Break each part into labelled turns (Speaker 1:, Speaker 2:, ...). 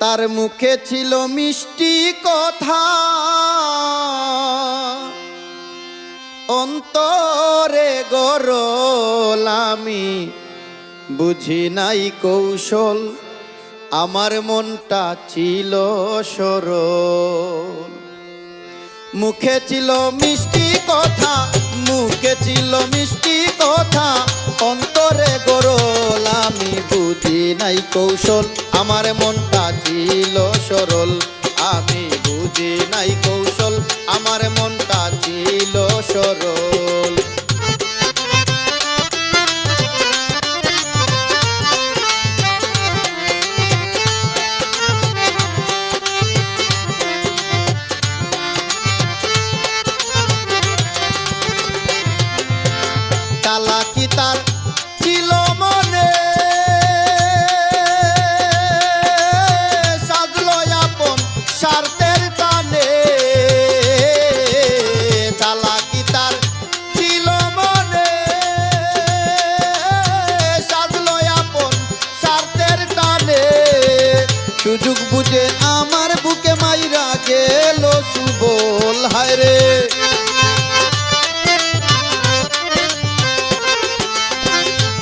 Speaker 1: তার মুখে ছিল মিষ্টি কথা। অন্তরে গরল আমি, বুঝি নাই কৌশল, আমার মনটা ছিল সরল। মুখে ছিল মিষ্টি কথা, মুখে ছিল মিষ্টি কথা, অন্তরে গরল আমি, বুঝি নাই কৌশল, আমার মনটা চালাকি তার? ছিল মনে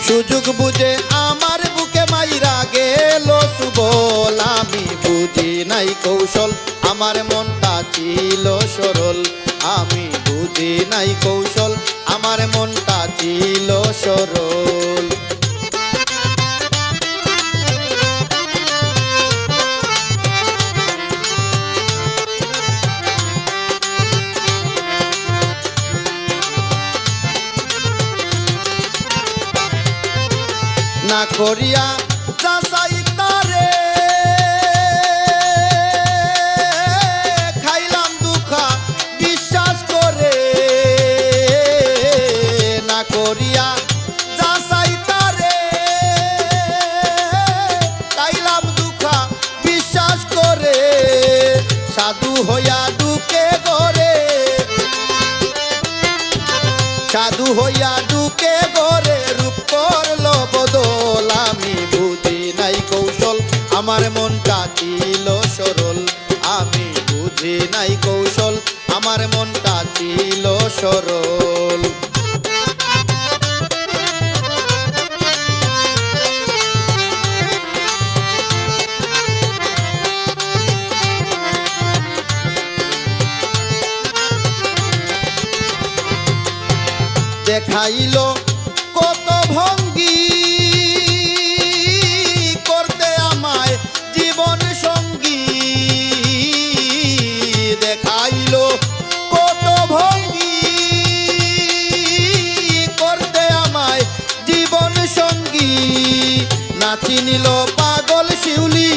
Speaker 1: সুযোগ বুঝে আমার বুকে মাইরা গেল সুবল। আমি বুঝি নাই কৌশল, আমার মনটা ছিল সরল। আমি বুঝি নাই কৌশল, আমার মনটা ছিল সরল। না করিয়া যাচাই তারে খাইলাম দুঃখা, বিশ্বাস করে। না করিয়া যাচাই তারে খাইলাম দুঃখা, বিশ্বাস করে। সাধু হইয়া দুকে গরে সাধু হইয়া ঢুকে বুঝি নাই কৌশল আমার মনটা ছিল সরল। দেখাইল নাচি পাগল শিউলি।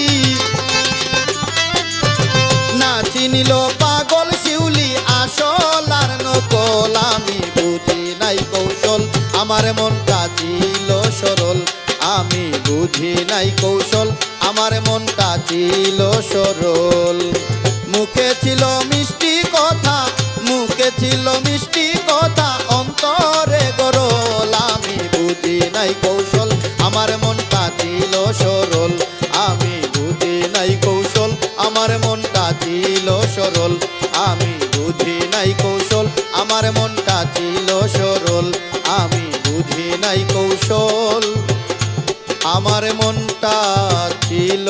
Speaker 1: না চিনিল পাগল শিউলি, আসল আর নকল, আমি বুঝি নাই কৌশল, আমার মনটা ছিল সরল, আমি বুঝি নাই কৌশল, আমার মনটা ছিল সরল। মুখে ছিল মিষ্টি কথা সরল। আমি বুঝি নাই কৌশল, আমার মনটা ছিল সরল। আমি বুঝি নাই কৌশল, আমার মনটা ছিল সরল। আমি বুঝি নাই কৌশল, আমার মনটা ছিল